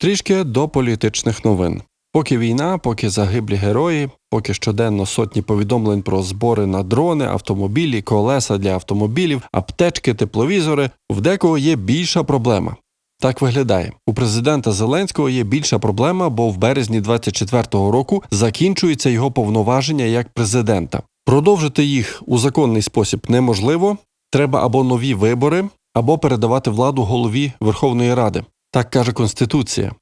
Трішки до політичних новин. Поки війна, поки загиблі герої, поки щоденно сотні повідомлень про збори на дрони, автомобілі, колеса для автомобілів, аптечки, тепловізори, в декого є більша проблема. Так виглядає. У президента Зеленського є більша проблема, бо в березні 24-го року закінчується його повноваження як президента. Продовжити їх у законний спосіб неможливо. Треба або нові вибори, або передавати владу голові Верховної Ради. Так каже Конституція.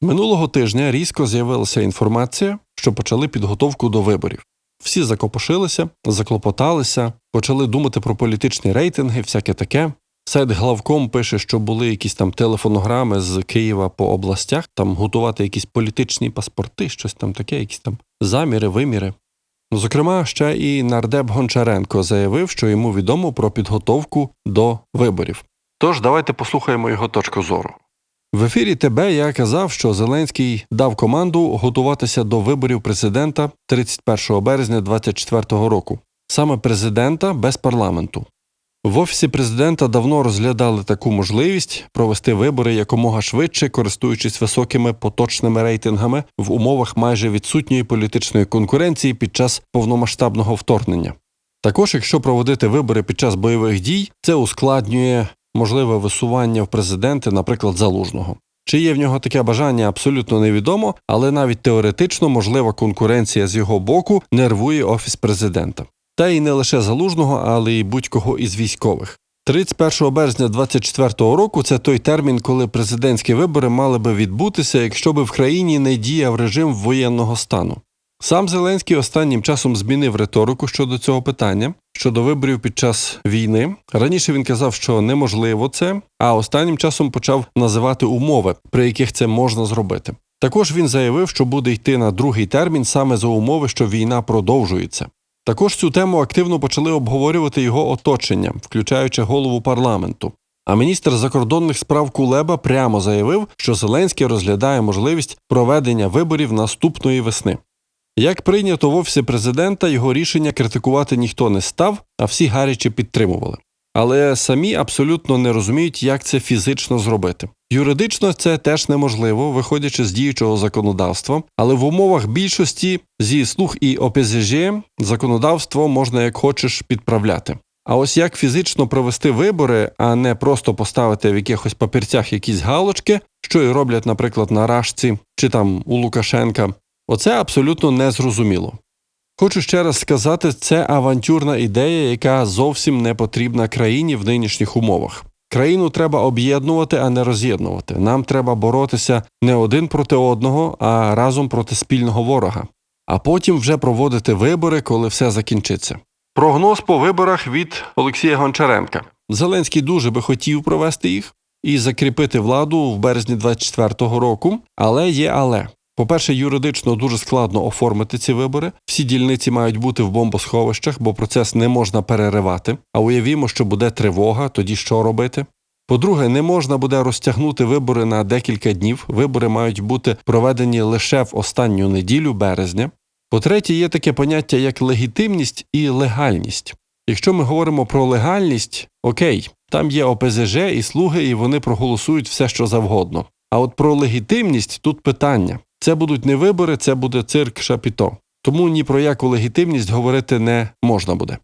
Минулого тижня різко з'явилася інформація, що почали підготовку до виборів. Всі закопошилися, заклопоталися, почали думати про політичні рейтинги, всяке таке. Сайт главком пише, що були якісь там телефонограми з Києва по областях, там готувати якісь політичні паспорти, щось там таке, якісь там заміри, виміри. Зокрема, ще і нардеп Гончаренко заявив, що йому відомо про підготовку до виборів. Тож давайте послухаємо його точку зору. В ефірі ТБ я казав, що Зеленський дав команду готуватися до виборів президента 31 березня 2024 року, саме президента без парламенту. В офісі президента давно розглядали таку можливість провести вибори якомога швидше, користуючись високими поточними рейтингами в умовах майже відсутньої політичної конкуренції під час повномасштабного вторгнення. Також, якщо проводити вибори під час бойових дій, це ускладнює можливе висування в президенти, наприклад, залужного. Чи є в нього таке бажання, абсолютно невідомо, але навіть теоретично можлива конкуренція з його боку нервує офіс президента. Та й не лише залужного, але й будь-кого із військових. 31 березня 2024 року це той термін, коли президентські вибори мали би відбутися, якщо би в країні не діяв режим воєнного стану. Сам Зеленський останнім часом змінив риторику щодо цього питання, щодо виборів під час війни. Раніше він казав, що неможливо це, а останнім часом почав називати умови, при яких це можна зробити. Також він заявив, що буде йти на другий термін саме за умови, що війна продовжується. Також цю тему активно почали обговорювати його оточення, включаючи голову парламенту. А міністр закордонних справ Кулеба прямо заявив, що Зеленський розглядає можливість проведення виборів наступної весни. Як прийнято в офісі президента, його рішення критикувати ніхто не став, а всі гаряче підтримували. Але самі абсолютно не розуміють, як це фізично зробити. Юридично це теж неможливо, виходячи з діючого законодавства, але в умовах більшості зі слух і ОПЗЖ законодавство можна як хочеш підправляти. А ось як фізично провести вибори, а не просто поставити в якихось папірцях якісь галочки, що і роблять, наприклад, на Рашці чи там у Лукашенка, оце абсолютно незрозуміло. Хочу ще раз сказати, це авантюрна ідея, яка зовсім не потрібна країні в нинішніх умовах. Країну треба об'єднувати, а не роз'єднувати. Нам треба боротися не один проти одного, а разом проти спільного ворога. А потім вже проводити вибори, коли все закінчиться. Прогноз по виборах від Олексія Гончаренка. Зеленський дуже би хотів провести їх і закріпити владу в березні 24-го року, але є але. По-перше, юридично дуже складно оформити ці вибори. Всі дільниці мають бути в бомбосховищах, бо процес не можна переривати. А уявімо, що буде тривога, тоді що робити? По-друге, не можна буде розтягнути вибори на декілька днів. Вибори мають бути проведені лише в останню неділю березня. По-третє, є таке поняття як легітимність і легальність. Якщо ми говоримо про легальність, окей, там є ОПЗЖ і слуги, і вони проголосують все, що завгодно. А от про легітимність тут питання. Це будуть не вибори, це буде цирк шапіто. Тому ні про яку легітимність говорити не можна буде.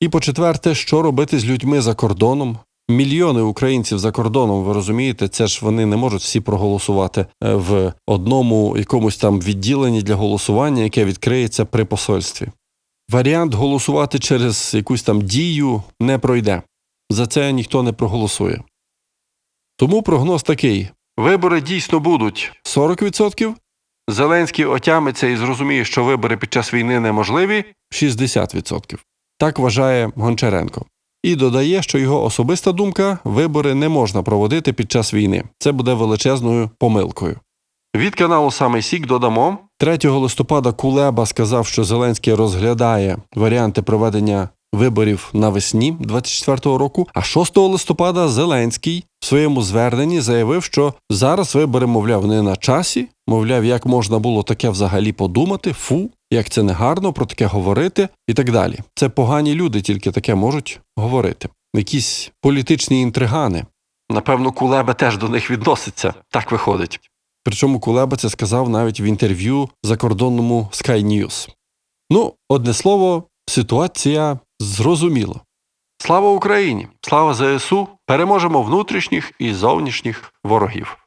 І по четверте, що робити з людьми за кордоном? Мільйони українців за кордоном, ви розумієте, це ж вони не можуть всі проголосувати е, в одному якомусь там відділенні для голосування, яке відкриється при посольстві. Варіант голосувати через якусь там дію не пройде. За це ніхто не проголосує. Тому прогноз такий: вибори дійсно будуть 40%. Зеленський отямиться і зрозуміє, що вибори під час війни неможливі 60%. Так вважає Гончаренко. І додає, що його особиста думка вибори не можна проводити під час війни. Це буде величезною помилкою. Від каналу Самий Сік додамо 3 листопада Кулеба сказав, що Зеленський розглядає варіанти проведення виборів навесні 24-го року. А 6 листопада Зеленський в своєму зверненні заявив, що зараз вибори, мовляв, не на часі, мовляв, як можна було таке взагалі подумати, фу, як це негарно про таке говорити і так далі. Це погані люди, тільки таке можуть говорити. Якісь політичні інтригани. Напевно, Кулеба теж до них відноситься. Так виходить. Причому Кулеба це сказав навіть в інтерв'ю закордонному Sky News. Ну, одне слово, ситуація зрозуміло. Слава Україні! Слава ЗСУ! Переможемо внутрішніх і зовнішніх ворогів!